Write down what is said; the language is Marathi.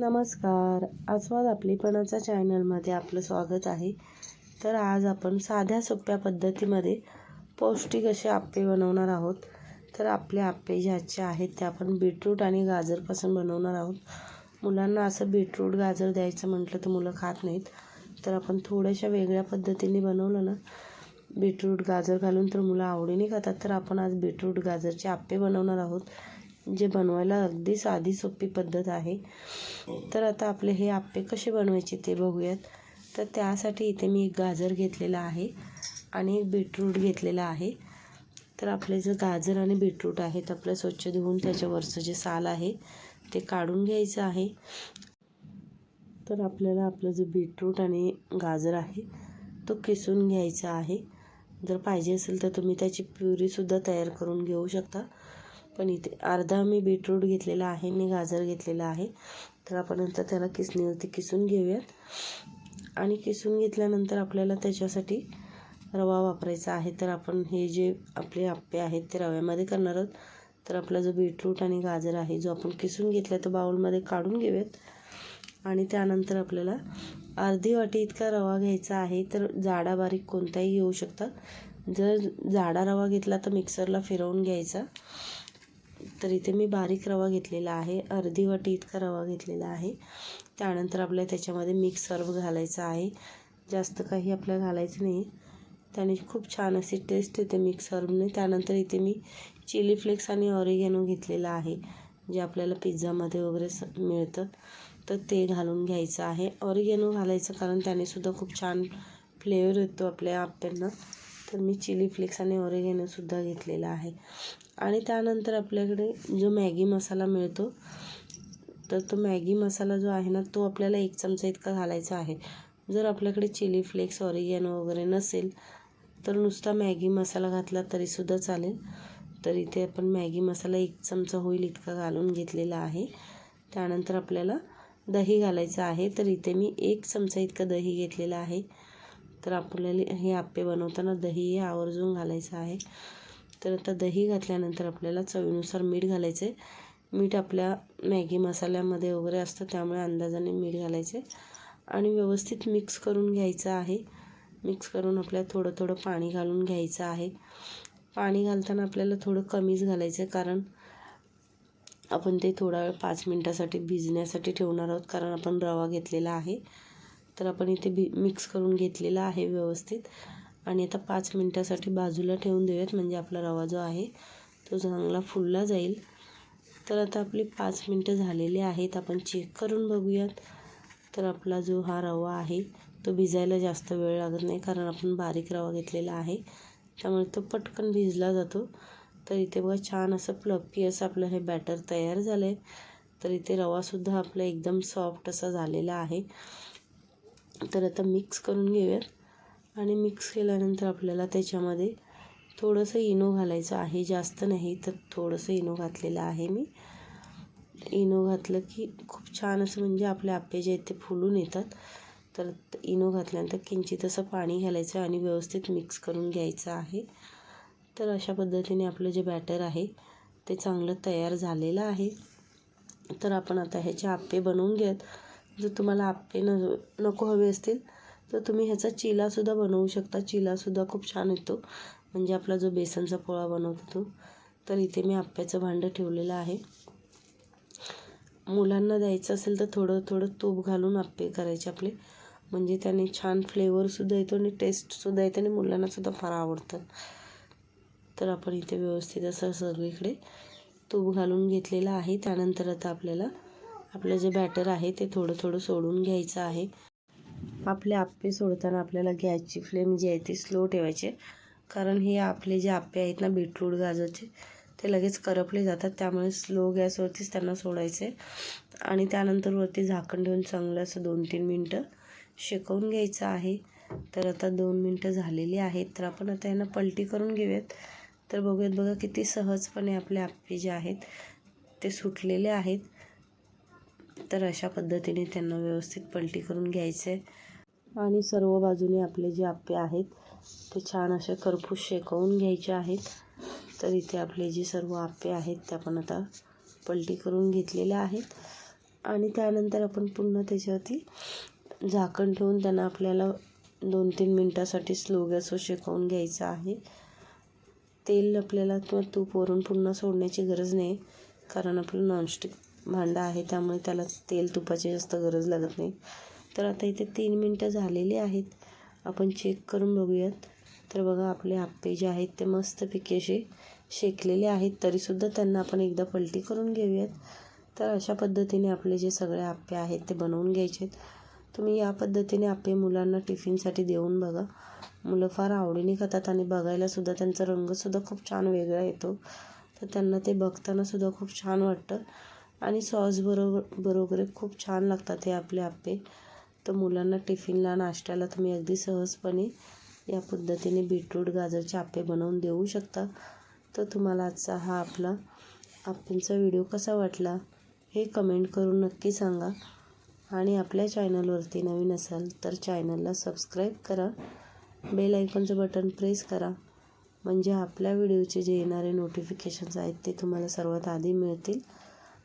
नमस्कार. आस्वाद आपलीपणाच्या चॅनलमध्ये आपलं स्वागत आहे. तर आज आपण साध्या सोप्या पद्धतीमध्ये पौष्टिक असे आप्पे बनवणार आहोत. तर आपले आप्पे जे आजचे आहेत ते आपण बीटरूट आणि गाजरपासून बनवणार आहोत. मुलांना असं बीटरूट गाजर द्यायचं म्हटलं तर मुलं खात नाहीत. तर आपण थोड्याशा वेगळ्या पद्धतीने बनवलं ना बीटरूट गाजर घालून तर मुलं आवडीने खातात. तर आपण आज बीटरूट गाजरचे आप्पे बनवणार आहोत. जे बनवायला अगदी साधी सोपी पद्धत आहे. तर आता आपले हे आप्पे कसे बनवायचे ते बघूयात. तर त्यासाठी इथे मी एक गाजर घेतलेला आहे आणि एक बीटरूट घेतलेला आहे. तर आपले जे गाजर आणि बीटरूट आहेत आपलं स्वच्छ धुवून त्याच्यावरचं जे साल आहे ते काढून घ्यायचं आहे. तर आपल्याला आपलं जे बीटरूट आणि गाजर आहे तो किसून घ्यायचा आहे. जर पाहिजे असेल तर तुम्ही त्याची प्युरीसुद्धा तयार करून घेऊ शकता. पण इथे अर्धा मी बीटरूट घेतलेला आहे मी गाजर घेतलेला आहे. तर आपण नंतर त्याला किसणीवरती किसून घेऊयात. आणि किसून घेतल्यानंतर आपल्याला त्याच्यासाठी रवा वापरायचा आहे. तर आपण हे जे आपले आप्पे आहेत ते रव्यामध्ये करणार आहोत. तर आपला जो बीटरूट आणि गाजर आहे जो आपण किसून घेतला तो बाउलमध्ये काढून घेऊयात. आणि त्यानंतर आपल्याला अर्धी वाटी इतका रवा घ्यायचा आहे तर जाडा बारीक कोणताही घेऊ शकता. जर जाडा रवा घेतला तर मिक्सरला फिरवून घ्यायचा. तर इथे मी बारीक रवा घेतलेला आहे. अर्धी वाटी इतका रवा घेतलेला आहे. त्यानंतर आपल्याला त्याच्यामध्ये मिक्स सर्व घालायचा आहे. जास्त काही आपल्याला घालायचं नाही त्याने खूप छान अशी टेस्ट येते मिक्स सर्वने त्यानंतर इथे मी चिली फ्लेक्स आणि ऑरिगॅनो घेतलेला आहे जे आपल्याला पिझ्झामध्ये वगैरे स मिळतं. तर ते घालून घ्यायचं आहे. ऑरिगॅनो घालायचं कारण त्यानेसुद्धा खूप छान फ्लेवर येतो आपल्या आप्यांना. तर मी चिली फ्लेक्स आणि ऑरिगॅनोसुद्धा घेतलेला आहे. आणि त्यानंतर आपल्याकडे जो मॅगी मसाला मिळतो तर तो मॅगी मसाला जो आहे ना तो आपल्याला एक चमचा इतका घालायचा आहे. जर आपल्याकडे चिली फ्लेक्स ऑरिगॅनो वगैरे नसेल तर नुसता मॅगी मसाला घातला तरीसुद्धा चालेल. तर इथे आपण मॅगी मसाला एक चमचा होईल इतका घालून घेतलेला आहे. त्यानंतर आपल्याला दही घालायचं आहे तर इथे मी एक चमचा इतकं दही घेतलेलं आहे. तर आपल्याला हे आप्पे बनवताना दही हे आवर्जून घालायचं आहे. तर आता दही घातल्यानंतर आपल्याला चवीनुसार मीठ घालायचं आहे मीठ आपल्या मॅगी मसाल्यामध्ये वगैरे असतं त्यामुळे अंदाजाने मीठ घालायचे आणि व्यवस्थित मिक्स करून घ्यायचं आहे. मिक्स करून आपल्याला थोडं थोडं पाणी घालून घ्यायचं आहे. पाणी घालताना आपल्याला थोडं कमीच घालायचं आहे कारण आपण ते थोडा वेळ पाच मिनटासाठी भिजण्यासाठी ठेवणार आहोत कारण आपण रवा घेतलेला आहे. तर आपण इथे भि मिक्स करून घेतलेला आहे व्यवस्थित. आणि आता पाच मिनटासाठी बाजूला ठेवून देऊयात म्हणजे आपला रवा जो आहे तो चांगला फुलला जाईल. तर आता आपली पाच मिनटं झालेली आहेत आपण चेक करून बघूयात. तर आपला जो हा रवा आहे तो भिजायला जास्त वेळ लागत नाही कारण आपण बारीक रवा घेतलेला आहे. त्यामुळे तो पटकन भिजला जातो. तर इथे बघा छान असं प्लपी असं आपलं हे बॅटर तयार झालं आहे तर इथे रवासुद्धा आपला एकदम सॉफ्ट असा झालेला आहे. तर आता मिक्स करून घेऊयात. आणि मिक्स केल्यानंतर आपल्याला त्याच्यामध्ये थोडंसं इनो घालायचं आहे जास्त नाही तर थोडंसं इनो घातलेलं आहे मी. इनो घातलं की खूप छान असं म्हणजे आपले आप्पे जे आहेत ते फुलून येतात. तर इनो घातल्यानंतर किंचित असं पाणी घालायचं आणि व्यवस्थित मिक्स करून घ्यायचं आहे. तर अशा पद्धतीने आपलं जे बॅटर आहे ते चांगलं तयार झालेलं आहे. तर आपण आता ह्याचे आप्पे बनवून घ्यात जर तुम्हाला आप्पे न नको हवे असतील तर तुम्ही ह्याचा चिलासुद्धा बनवू शकता. चिलासुद्धा खूप छान येतो. म्हणजे आपला जो बेसनचा पोळा बनवतो तो. तर इथे मी आप्याचं भांडं ठेवलेलं आहे. मुलांना द्यायचं असेल तर थोडं थोडं तूप घालून आप्पे करायचे आपले. म्हणजे त्याने छान फ्लेवरसुद्धा येतो आणि टेस्टसुद्धा येते आणि मुलांनासुद्धा फार आवडतं. तर आपण इथे व्यवस्थित असं सगळीकडे तूप घालून घेतलेलं आहे. त्यानंतर आता आपल्याला आपलं जे बॅटर आहे ते थोडं थोडं सोडून घ्यायचं आहे. आपले आप्पे सोडताना आपल्याला गॅसची फ्लेम जी आहे ती स्लो ठेवायची कारण हे आपले जे आप्पे आहेत ना बीटरूट गाजरचे ते लगेच करपले जातात. त्यामुळे स्लो गॅसवरतीच त्यांना सोडायचे. आणि त्यानंतर वरती झाकण ठेवून चांगलं असं दोन तीन मिनटं शेकवून घ्यायचं आहे. तर आता दोन मिनटं झालेली आहेत. तर आपण आता यांना पलटी करून घेऊयात. तर बघूयात बघा किती सहजपणे आपले आप्पे जे आहेत ते सुटलेले आहेत. तर अशा पद्धतीने त्यांना व्यवस्थित पलटी करून घ्यायचं. आहे आणि सर्व बाजूने आपले जे आप्पे आहेत ते छान असे करपूस शेकवून घ्यायचे आहेत. तर इथे आपले जे सर्व आप्पे आहेत ते आपण आता पलटी करून घेतलेले आहेत. आणि त्यानंतर आपण पुन्हा त्याच्यावरती झाकण ठेवून त्यांना आपल्याला दोन तीन मिनटासाठी स्लो गॅसवर शेकवून घ्यायचं आहे. तेल आपल्याला किंवा तूप वरून पुन्हा सोडण्याची गरज नाही कारण आपलं नॉनस्टिक भांडं आहे त्यामुळे त्याला तेल तुपाची जास्त गरज लागत नाही. तर आता इथे तीन मिनटं झालेली आहेत. आपण चेक करून बघूयात. तर बघा आपले आप्पे जे आहेत ते मस्तपैकी असे शेकलेले आहेत. तरीसुद्धा त्यांना आपण एकदा पलटी करून घेऊयात. तर अशा पद्धतीने आपले जे सगळे आप्पे आहेत ते बनवून घ्यायचे आहेत. तुम्ही या पद्धतीने आप्पे मुलांना टिफिनसाठी देऊन बघा. मुलं फार आवडीने खातात आणि बघायलासुद्धा त्यांचा रंगसुद्धा खूप छान वेगळा येतो. तर त्यांना ते बघतानासुद्धा खूप छान वाटतं. आणि सॉस बरोबर बरोबर खूप छान लागतात हे आपले आप्पे. तर मुलांना टिफिनला नाश्त्याला तुम्ही अगदी सहजपणे या पद्धतीने बीटरूट गाजरचे आप्पे बनवून देऊ शकता. तर तुम्हाला आजचा हा आपला आप्पेंचा व्हिडिओ कसा वाटला हे कमेंट करून नक्की सांगा. आणि आपल्या चॅनलवरती नवीन असाल तर चॅनलला सबस्क्राईब करा. बेल आयकॉनचं बटन प्रेस करा. म्हणजे आपल्या व्हिडिओचे जे येणारे नोटिफिकेशन्स आहेत ते तुम्हाला सर्वात आधी मिळतील.